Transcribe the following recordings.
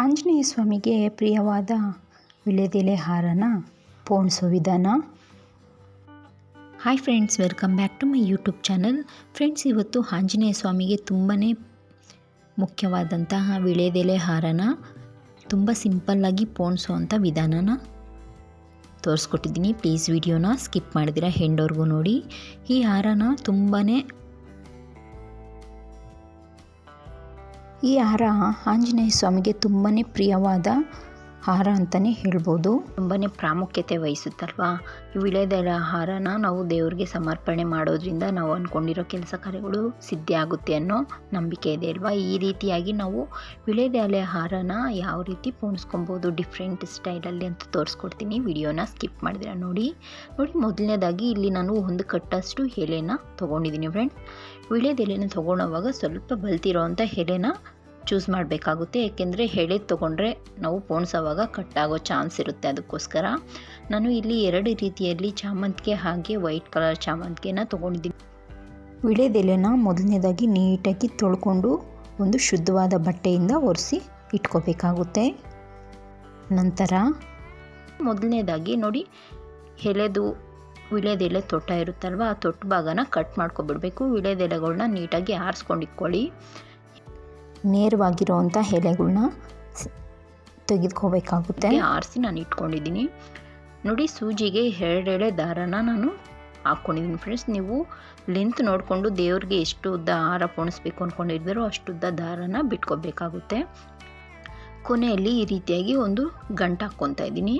ಆಂಜನೇಯ ಸ್ವಾಮಿಗೆ ಪ್ರಿಯವಾದ ವಿಳೆದೆಲೆ ಹಾರನ ಪೋಣಿಸೋ ವಿಧಾನ. Hi friends, welcome back to my YouTube channel. Friends, ಇವತ್ತು ಆಂಜನೇಯ ಸ್ವಾಮಿಗೆ ತುಂಬಾ ಮುಖ್ಯವಾದಂತಹ ವಿಳೆದೆಲೆ ಹಾರನ, ತುಂಬ ಸಿಂಪಲ್ಲಾಗಿ ಪೋಣಿಸುವಂಥ ವಿಧಾನನ ತೋರಿಸ್ಕೊಟ್ಟಿದ್ದೀನಿ. ಪ್ಲೀಸ್ ವಿಡಿಯೋನ ಸ್ಕಿಪ್ ಮಾಡಿದಿರ, ಹೆಂಡೋರ್ಗೂ ನೋಡಿ. ಈ ಹಾರನ ತುಂಬಾ ಈ ಹಾರ ಆಂಜನೇಯ ಸ್ವಾಮಿಗೆ ತುಂಬಾ ಪ್ರಿಯವಾದ ಹಾರ ಅಂತಲೇ ಹೇಳ್ಬೋದು. ತುಂಬಾ ಪ್ರಾಮುಖ್ಯತೆ ವಹಿಸುತ್ತಲ್ವಾ? ಈ ವಿಳೆದೆಲೆ ಹಾರನ ನಾವು ದೇವರಿಗೆ ಸಮರ್ಪಣೆ ಮಾಡೋದ್ರಿಂದ ನಾವು ಅಂದ್ಕೊಂಡಿರೋ ಕೆಲಸ ಕಾರ್ಯಗಳು ಸಿದ್ಧ ಆಗುತ್ತೆ ಅನ್ನೋ ನಂಬಿಕೆ ಇದೆ ಅಲ್ವಾ? ಈ ರೀತಿಯಾಗಿ ನಾವು ವಿಳೆದೆಲೆ ಹಾರನ ಯಾವ ರೀತಿ ಪೋಣಿಸ್ಕೊಬೋದು ಡಿಫ್ರೆಂಟ್ ಸ್ಟೈಲಲ್ಲಿ ಅಂತ ತೋರಿಸ್ಕೊಡ್ತೀನಿ. ವಿಡಿಯೋನ ಸ್ಕಿಪ್ ಮಾಡಿದ್ರೆ ನೋಡಿ. ನೋಡಿ, ಮೊದಲನೇದಾಗಿ ಇಲ್ಲಿ ನಾನು ಒಂದು ಕಟ್ಟಷ್ಟು ಎಲೆನ ತೊಗೊಂಡಿದ್ದೀನಿ ಫ್ರೆಂಡ್ಸ್ ವಿಳೆದೆಲೆನ ತೊಗೊಳೋವಾಗ ಸ್ವಲ್ಪ ಬಲ್ತಿರೋ ಅಂಥ ಎಲೆನ ಚೂಸ್ ಮಾಡಬೇಕಾಗುತ್ತೆ. ಏಕೆಂದರೆ ಹೇಳಿದ ತೊಗೊಂಡ್ರೆ ನಾವು ಪೋಣ್ಸೋವಾಗ ಕಟ್ ಆಗೋ ಚಾನ್ಸ್ ಇರುತ್ತೆ ಅದಕ್ಕೋಸ್ಕರ. ನಾನು ಇಲ್ಲಿ ಎರಡು ರೀತಿಯಲ್ಲಿ ಚಾಮಂತಿಗೆ ಹಾಗೆ ವೈಟ್ ಕಲರ್ ಚಾಮಂತಿಗೆನ ತೊಗೊಂಡಿದ್ದೀನಿ. ವಿಳೆದೆಲೆನ ಮೊದಲನೇದಾಗಿ ನೀಟಾಗಿ ತೊಳ್ಕೊಂಡು ಒಂದು ಶುದ್ಧವಾದ ಬಟ್ಟೆಯಿಂದ ಒರೆಸಿ ಇಟ್ಕೋಬೇಕಾಗುತ್ತೆ. ನಂತರ ಮೊದಲನೇದಾಗಿ ನೋಡಿ ಎಲೆದು ವಿಳೆದೆಲೆ ತೊಟ್ಟ ಇರುತ್ತಲ್ವ ಆ ತೊಟ್ಟ ಭಾಗನ ಕಟ್ ಮಾಡ್ಕೊಬಿಡ್ಬೇಕು. ವಿಳೆದೆಲೆಗಳನ್ನ ನೀಟಾಗಿ ಆರಿಸ್ಕೊಂಡಿಟ್ಕೊಳ್ಳಿ. ನೇರವಾಗಿರೋವಂಥ ಎಲೆಗಳ್ನ ತೆಗೆದುಕೋಬೇಕಾಗುತ್ತೆ. ಆರಿಸಿ ನಾನು ಇಟ್ಕೊಂಡಿದ್ದೀನಿ. ನೋಡಿ ಸೂಜಿಗೆ ಎರಡೆಳೆ ದಾರನ ನಾನು ಹಾಕ್ಕೊಂಡಿದ್ದೀನಿ ಫ್ರೆಂಡ್ಸ್ ನೀವು ಲೆಂತ್ ನೋಡಿಕೊಂಡು ದೇವ್ರಿಗೆ ಎಷ್ಟು ಉದ್ದ ಹಾರ ಪೋಣಿಸ್ಬೇಕು ಅಂದ್ಕೊಂಡಿದ್ದೀರೋ ಅಷ್ಟು ಉದ್ದ ದಾರನ ಬಿಟ್ಕೋಬೇಕಾಗುತ್ತೆ. ಕೊನೆಯಲ್ಲಿ ಈ ರೀತಿಯಾಗಿ ಒಂದು ಗಂಟು ಹಾಕ್ಕೊತಾ ಇದ್ದೀನಿ.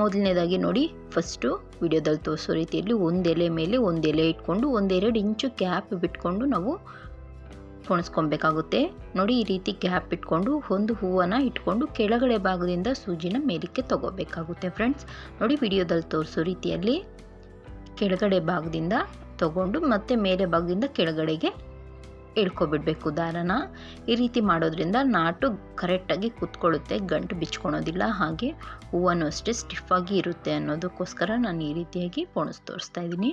ಮೊದಲನೇದಾಗಿ ನೋಡಿ ಫಸ್ಟು ವಿಡಿಯೋದಲ್ಲಿ ತೋರಿಸೋ ರೀತಿಯಲ್ಲಿ ಒಂದು ಎಲೆ ಮೇಲೆ ಒಂದು ಎಲೆ ಇಟ್ಕೊಂಡು ಒಂದೆರಡು ಇಂಚು ಕ್ಯಾಪ್ ಬಿಟ್ಕೊಂಡು ನಾವು ಪೊಣಿಸ್ಕೊಬೇಕಾಗುತ್ತೆ ನೋಡಿ, ಈ ರೀತಿ ಗ್ಯಾಪ್ ಇಟ್ಕೊಂಡು ಒಂದು ಹೂವನ್ನು ಇಟ್ಕೊಂಡು ಕೆಳಗಡೆ ಭಾಗದಿಂದ ಸೂಜಿನ ಮೇಲಕ್ಕೆ ತಗೋಬೇಕಾಗುತ್ತೆ ಫ್ರೆಂಡ್ಸ್. ನೋಡಿ, ವಿಡಿಯೋದಲ್ಲಿ ತೋರಿಸೋ ರೀತಿಯಲ್ಲಿ ಕೆಳಗಡೆ ಭಾಗದಿಂದ ತಗೊಂಡು ಮತ್ತೆ ಮೇಲೆ ಭಾಗದಿಂದ ಕೆಳಗಡೆಗೆ ಇಳ್ಕೊಬಿಡ್ಬೇಕು ದಾರನ. ಈ ರೀತಿ ಮಾಡೋದ್ರಿಂದ ನಾಟು ಕರೆಕ್ಟಾಗಿ ಕೂತ್ಕೊಳ್ಳುತ್ತೆ, ಗಂಟು ಬಿಚ್ಕೊಳೋದಿಲ್ಲ, ಹಾಗೆ ಹೂವನ್ನು ಅಷ್ಟೇ ಸ್ಟಿಫಾಗಿ ಇರುತ್ತೆ ಅನ್ನೋದಕ್ಕೋಸ್ಕರ ನಾನು ಈ ರೀತಿಯಾಗಿ ಪೋಣಿಸ್ ತೋರಿಸ್ತಾ ಇದ್ದೀನಿ.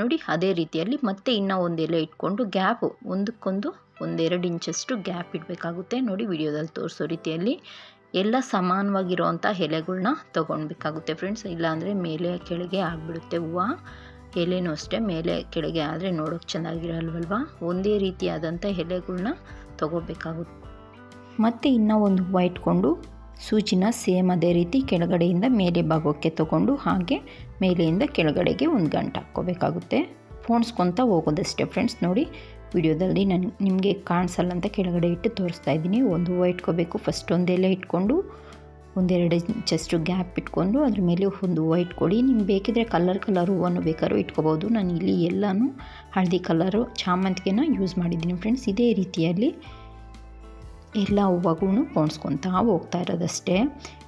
ನೋಡಿ, ಅದೇ ರೀತಿಯಲ್ಲಿ ಮತ್ತೆ ಇನ್ನೂ ಒಂದು ಎಲೆ ಇಟ್ಕೊಂಡು ಗ್ಯಾಪು ಒಂದಕ್ಕೊಂದು ಒಂದೆರಡು ಇಂಚಷ್ಟು ಗ್ಯಾಪ್ ಇಡಬೇಕಾಗುತ್ತೆ. ನೋಡಿ ವಿಡಿಯೋದಲ್ಲಿ ತೋರಿಸೋ ರೀತಿಯಲ್ಲಿ ಎಲ್ಲ ಸಮಾನವಾಗಿರುವಂಥ ಎಲೆಗಳ್ನ ತೊಗೊಳ್ಬೇಕಾಗುತ್ತೆ ಫ್ರೆಂಡ್ಸ್. ಇಲ್ಲಾಂದರೆ ಮೇಲೆ ಕೆಳಗೆ ಆಗಿಬಿಡುತ್ತೆ ಹೂವು. ಎಲೆನೂ ಅಷ್ಟೇ, ಮೇಲೆ ಕೆಳಗೆ ಆದರೆ ನೋಡೋಕ್ಕೆ ಚೆನ್ನಾಗಿರಲ್ವಲ್ವ? ಒಂದೇ ರೀತಿಯಾದಂಥ ಎಲೆಗಳ್ನ ತೊಗೋಬೇಕಾಗುತ್ತೆ ಮತ್ತು ಇನ್ನೂ ಒಂದು ಹೂವು ಇಟ್ಕೊಂಡು ಸೂಜಿನ ಸೇಮ್ ಅದೇ ರೀತಿ ಕೆಳಗಡೆಯಿಂದ ಮೇಲೆ ಭಾಗಕ್ಕೆ ತಗೊಂಡು ಹಾಗೆ ಮೇಲೆಯಿಂದ ಕೆಳಗಡೆಗೆ ಒಂದು ಗಂಟು ಹಾಕ್ಕೋಬೇಕಾಗುತ್ತೆ. ಫೋಣಿಸ್ಕೊತ ಹೋಗೋದಷ್ಟೇ ಫ್ರೆಂಡ್ಸ್. ನೋಡಿ ವಿಡಿಯೋದಲ್ಲಿ ನಾನು ನಿಮಗೆ ಕಾಣಿಸಲ್ಲ ಅಂತ ಕೆಳಗಡೆ ಇಟ್ಟು ತೋರಿಸ್ತಾ ಇದ್ದೀನಿ. ಒಂದು ಹೂವು ಇಟ್ಕೋಬೇಕು. ಫಸ್ಟ್ ಒಂದೆಲೆ ಇಟ್ಕೊಂಡು, ಒಂದೆರಡು ಇಂಚಷ್ಟು ಗ್ಯಾಪ್ ಇಟ್ಕೊಂಡು, ಅದ್ರ ಮೇಲೆ ಒಂದು ಹೂವು ಇಟ್ಕೊಳ್ಳಿ. ನಿಮ್ಗೆ ಬೇಕಿದ್ರೆ ಕಲರ್ ಕಲರ್ ಹೂವನ್ನು ಬೇಕಾದ್ರೂ ಇಟ್ಕೋಬೋದು. ನಾನು ಇಲ್ಲಿ ಎಲ್ಲನೂ ಹಳದಿ ಕಲರು ಚಾಮಂತಿಗೆನ ಯೂಸ್ ಮಾಡಿದ್ದೀನಿ ಫ್ರೆಂಡ್ಸ್ ಇದೇ ರೀತಿಯಲ್ಲಿ ಎಲ್ಲ ಹೂವುಗಳನ್ನು ಪೋಣಿಸ್ಕೊತಾ ಹೋಗ್ತಾ ಇರೋದಷ್ಟೇ.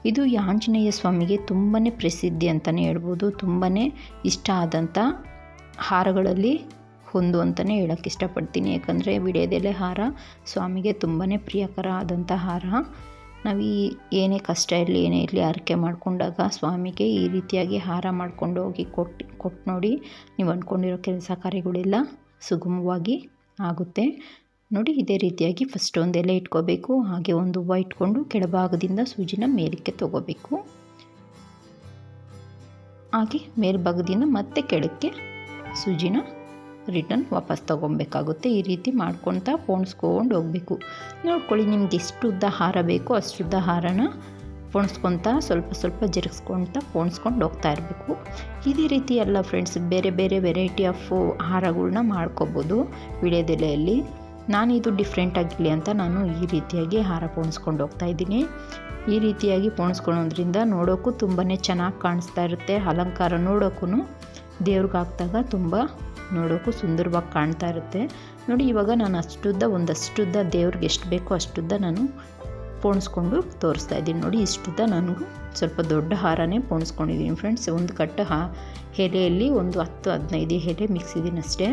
ಇದು ಆಂಜನೇಯ ಸ್ವಾಮಿಗೆ ತುಂಬಾ ಪ್ರಸಿದ್ಧಿ ಅಂತಲೇ ಹೇಳ್ಬೋದು. ತುಂಬಾ ಇಷ್ಟ ಆದಂಥ ಹಾರಗಳಲ್ಲಿ ಒಂದು ಅಂತಲೇ ಹೇಳೋಕ್ಕೆ ಇಷ್ಟಪಡ್ತೀನಿ. ಯಾಕಂದರೆ ವಿಡಿಯೋದೆಲೆ ಹಾರ, ಸ್ವಾಮಿಗೆ ತುಂಬಾ ಪ್ರಿಯಕರ ಆದಂಥ ಹಾರ. ನಾವು ಈ ಏನೇ ಕಷ್ಟ ಇರಲಿ, ಏನೇ ಇರಲಿ ಹರಕೆ ಮಾಡಿಕೊಂಡಾಗ ಸ್ವಾಮಿಗೆ ಈ ರೀತಿಯಾಗಿ ಹಾರ ಮಾಡ್ಕೊಂಡು ಹೋಗಿ ಕೊಟ್ಟು ಕೊಟ್ಟು ನೋಡಿ ನೀವು ಅಂದ್ಕೊಂಡಿರೋ ಕೆಲಸ ಕಾರ್ಯಗಳೆಲ್ಲ, ಸುಗಮವಾಗಿ ಆಗುತ್ತೆ. ನೋಡಿ, ಇದೇ ರೀತಿಯಾಗಿ ಫಸ್ಟ್ ಒಂದು ಎಲೆ ಇಟ್ಕೋಬೇಕು. ಹಾಗೆ ಒಂದು ಹೂವು ಇಟ್ಕೊಂಡು ಕೆಳಭಾಗದಿಂದ ಸೂಜಿನ ಮೇಲಕ್ಕೆ ತಗೋಬೇಕು. ಹಾಗೆ ಮೇಲ್ಭಾಗದಿಂದ ಮತ್ತೆ ಕೆಳಕ್ಕೆ ಸೂಜಿನ ರಿಟರ್ನ್ ವಾಪಸ್ ತೊಗೊಬೇಕಾಗುತ್ತೆ ಈ ರೀತಿ ಮಾಡ್ಕೊತ ಪೋಣಿಸ್ಕೊಂಡು ಹೋಗಬೇಕು. ನೋಡ್ಕೊಳ್ಳಿ, ನಿಮ್ಗೆ ಎಷ್ಟು ಉದ್ದ ಹಾರ ಬೇಕೋ ಅಷ್ಟು ಉದ್ದ ಹಾರನ ಪೋಣಿಸ್ಕೊತ ಸ್ವಲ್ಪ ಸ್ವಲ್ಪ ಜರುಗಿಸ್ಕೊತ ಪೋಣಿಸ್ಕೊಂಡು ಹೋಗ್ತಾ ಇರಬೇಕು. ಇದೇ ರೀತಿ ಎಲ್ಲ ಫ್ರೆಂಡ್ಸ್ ಬೇರೆ ಬೇರೆ ವೆರೈಟಿ ಆಫ್ ಹಾರಗಳನ್ನ ಮಾಡ್ಕೋಬೋದು ವಿಳೆದೆಲೆಯಲ್ಲಿ ನಾನು ಇದು ಡಿಫ್ರೆಂಟ್ ಆಗಿರಲಿ ಅಂತ ನಾನು ಈ ರೀತಿಯಾಗಿ ಹಾರ ಪೋಣಿಸ್ಕೊಂಡು ಹೋಗ್ತಾ ಇದ್ದೀನಿ. ಈ ರೀತಿಯಾಗಿ ಪೋಣಿಸ್ಕೊಳೋದ್ರಿಂದ ನೋಡೋಕ್ಕೂ ತುಂಬಾ ಚೆನ್ನಾಗಿ ಕಾಣಿಸ್ತಾ ಇರುತ್ತೆ. ಅಲಂಕಾರ ನೋಡೋಕ್ಕೂ ದೇವ್ರಿಗೆ ಹಾಕಿದಾಗ ತುಂಬ ನೋಡೋಕ್ಕೂ ಸುಂದರವಾಗಿ ಕಾಣ್ತಾ ಇರುತ್ತೆ. ನೋಡಿ, ಇವಾಗ ನಾನು ಅಷ್ಟುದ್ದ, ಒಂದಷ್ಟುದ್ದ ದೇವ್ರಿಗೆ ಎಷ್ಟು ಬೇಕೋ ಅಷ್ಟುದ್ದ ನಾನು ಪೋಣಿಸ್ಕೊಂಡು ತೋರಿಸ್ತಾ ಇದ್ದೀನಿ. ನೋಡಿ, ಇಷ್ಟುದ್ದ ನಾನು ಸ್ವಲ್ಪ ದೊಡ್ಡ ಹಾರನೇ ಪೋಣಿಸ್ಕೊಂಡಿದ್ದೀನಿ ಫ್ರೆಂಡ್ಸ್ ಒಂದು ಕಟ್ಟ ಹಾ ಎಲೆಯಲ್ಲಿ ಒಂದು ಹತ್ತು, ಹದಿನೈದು ಎಲೆ ಮಿಕ್ಸಿದ್ದೀನಿ ಅಷ್ಟೇ.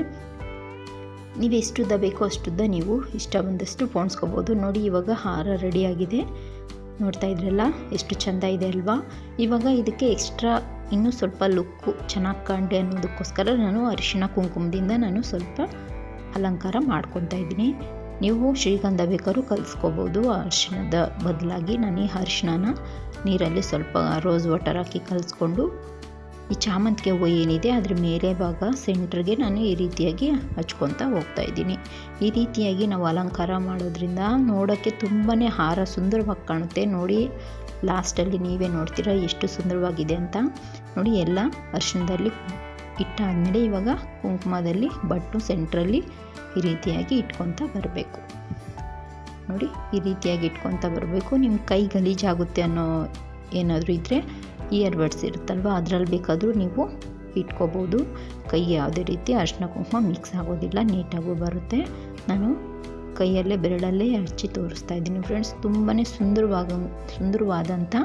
ನೀವು ಎಷ್ಟುದ್ದ ಬೇಕೋ ಅಷ್ಟುದ್ದ ನೀವು ಇಷ್ಟ ಬಂದಷ್ಟು ಪೋಣಿಸ್ಕೋಬೋದು. ನೋಡಿ, ಇವಾಗ ಹಾರ ರೆಡಿಯಾಗಿದೆ ನೋಡ್ತಾ ಇದ್ರಲ್ಲ, ಎಷ್ಟು ಚೆಂದ ಇದೆ ಅಲ್ವಾ? ಇವಾಗ ಇದಕ್ಕೆ ಎಕ್ಸ್ಟ್ರಾ ಇನ್ನೂ ಸ್ವಲ್ಪ ಲುಕ್ಕು ಚೆನ್ನಾಗಿ ಕಾಣಲಿ ಅನ್ನೋದಕ್ಕೋಸ್ಕರ ನಾನು ಅರಿಶಿಣ ಕುಂಕುಮದಿಂದ ನಾನು ಸ್ವಲ್ಪ ಅಲಂಕಾರ ಮಾಡ್ಕೊತಾ ಇದ್ದೀನಿ. ನೀವು ಶ್ರೀಗಂಧ ಬೇಕಾದ್ರೂ ಕಲಿಸ್ಕೋಬೋದು. ಅರಿಶಿಣದ ಬದಲಾಗಿ ನಾನು ಈ ಅರಿಶಿಣನ ನೀರಲ್ಲಿ ಸ್ವಲ್ಪ ರೋಸ್ ವಾಟರ್ ಹಾಕಿ ಕಲಿಸ್ಕೊಂಡು ಈ ಚಾಮಂತಿಗೆ ಹೂವು ಏನಿದೆ, ಅದ್ರ ಮೇಲೆ ಭಾಗ ಸೆಂಟ್ರಿಗೆ ನಾನು ಈ ರೀತಿಯಾಗಿ ಹಚ್ಕೊತಾ ಹೋಗ್ತಾ ಇದ್ದೀನಿ. ಈ ರೀತಿಯಾಗಿ ನಾವು ಅಲಂಕಾರ ಮಾಡೋದ್ರಿಂದ ನೋಡೋಕ್ಕೆ ತುಂಬಾ ಹಾರ ಸುಂದರವಾಗಿ ಕಾಣುತ್ತೆ. ನೋಡಿ, ಲಾಸ್ಟಲ್ಲಿ ನೀವೇ ನೋಡ್ತೀರಾ ಎಷ್ಟು ಸುಂದರವಾಗಿದೆ ಅಂತ. ನೋಡಿ, ಎಲ್ಲ ಅರ್ಶಿಣದಲ್ಲಿ ಇಟ್ಟಾದಮೇಲೆ ಇವಾಗ ಕುಂಕುಮದಲ್ಲಿ ಬಟ್ಟು ಸೆಂಟ್ರಲ್ಲಿ ಈ ರೀತಿಯಾಗಿ ಇಟ್ಕೊತಾ ಬರಬೇಕು. ನೋಡಿ, ಈ ರೀತಿಯಾಗಿ ಇಟ್ಕೊತಾ ಬರಬೇಕು. ನಿಮ್ಮ ಕೈ ಗಲೀಜಾಗುತ್ತೆ ಅನ್ನೋ ಏನಾದರೂ ಇದ್ದರೆ ಇಯರ್ ಬಡ್ಸ್ ಇರುತ್ತಲ್ವ, ಅದರಲ್ಲಿ ಬೇಕಾದರೂ ನೀವು ಇಟ್ಕೋಬೋದು. ಕೈ ಯಾವುದೇ ರೀತಿ ಅರಿಶಿನ, ಕುಂಕುಮ ಮಿಕ್ಸ್ ಆಗೋದಿಲ್ಲ, ನೀಟಾಗೂ ಬರುತ್ತೆ. ನಾನು ಕೈಯಲ್ಲೇ, ಬೆರಳಲ್ಲೇ ಹಚ್ಚಿ ತೋರಿಸ್ತಾ ಇದ್ದೀನಿ ಫ್ರೆಂಡ್ಸ್ ತುಂಬಾ ಸುಂದರವಾಗ, ಸುಂದರವಾದಂಥ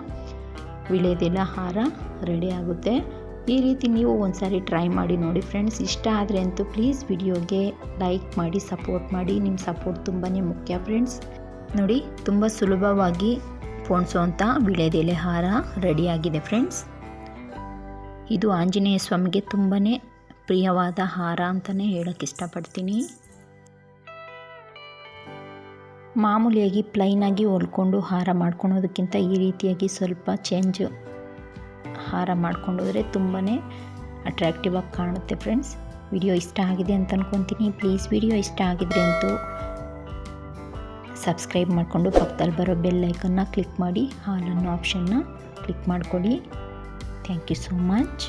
ವಿಳೆದೆಲ್ಲ ಹಾರ ರೆಡಿ ಆಗುತ್ತೆ. ಈ ರೀತಿ ನೀವು ಒಂದ್ಸಾರಿ ಟ್ರೈ ಮಾಡಿ ನೋಡಿ ಫ್ರೆಂಡ್ಸ್ ಇಷ್ಟ ಆದರೆ ಅಂತೂ ಪ್ಲೀಸ್ ವಿಡಿಯೋಗೆ ಲೈಕ್ ಮಾಡಿ ಸಪೋರ್ಟ್ ಮಾಡಿ. ನಿಮ್ಮ ಸಪೋರ್ಟ್ ತುಂಬಾ ಮುಖ್ಯ ಫ್ರೆಂಡ್ಸ್ ನೋಡಿ, ತುಂಬ ಸುಲಭವಾಗಿ ಪೋಣಿಸೋವಂಥ ವಿಳೆದೆಲೆ ಹಾರ ರೆಡಿಯಾಗಿದೆ ಫ್ರೆಂಡ್ಸ್. ಇದು ಆಂಜನೇಯ ಸ್ವಾಮಿಗೆ ತುಂಬಾ ಪ್ರಿಯವಾದ ಹಾರ ಅಂತಲೇ ಹೇಳೋಕ್ಕೆ ಇಷ್ಟಪಡ್ತೀನಿ. ಮಾಮೂಲಿಯಾಗಿ ಪ್ಲೈನಾಗಿ ಹೊಲ್ಕೊಂಡು ಹಾರ ಮಾಡ್ಕೊಳೋದಕ್ಕಿಂತ ಈ ರೀತಿಯಾಗಿ ಸ್ವಲ್ಪ ಚೇಂಜ್ ಹಾರ ಮಾಡ್ಕೊಂಡೋದ್ರೆ ತುಂಬಾ ಅಟ್ರ್ಯಾಕ್ಟಿವ್ ಆಗಿ ಕಾಣುತ್ತೆ ಫ್ರೆಂಡ್ಸ್. ವಿಡಿಯೋ ಇಷ್ಟ ಆಗಿದೆ ಅಂತ ಅಂದ್ಕೊತೀನಿ ಪ್ಲೀಸ್ ವಿಡಿಯೋ ಇಷ್ಟ ಆಗಿದ್ರೆ ಅಂತೂ ಸಬ್ಸ್ಕ್ರೈಬ್ ಮಾಡಿಕೊಂಡು ಪಕ್ಕದಲ್ಲಿ ಬರೋ ಬೆಲ್ ಐಕನ್ನ ಕ್ಲಿಕ್ ಮಾಡಿ ಹಾಲನ್ನು ಆಪ್ಷನ್ನ ಕ್ಲಿಕ್ ಮಾಡಿಕೊಡಿ. Thank you so much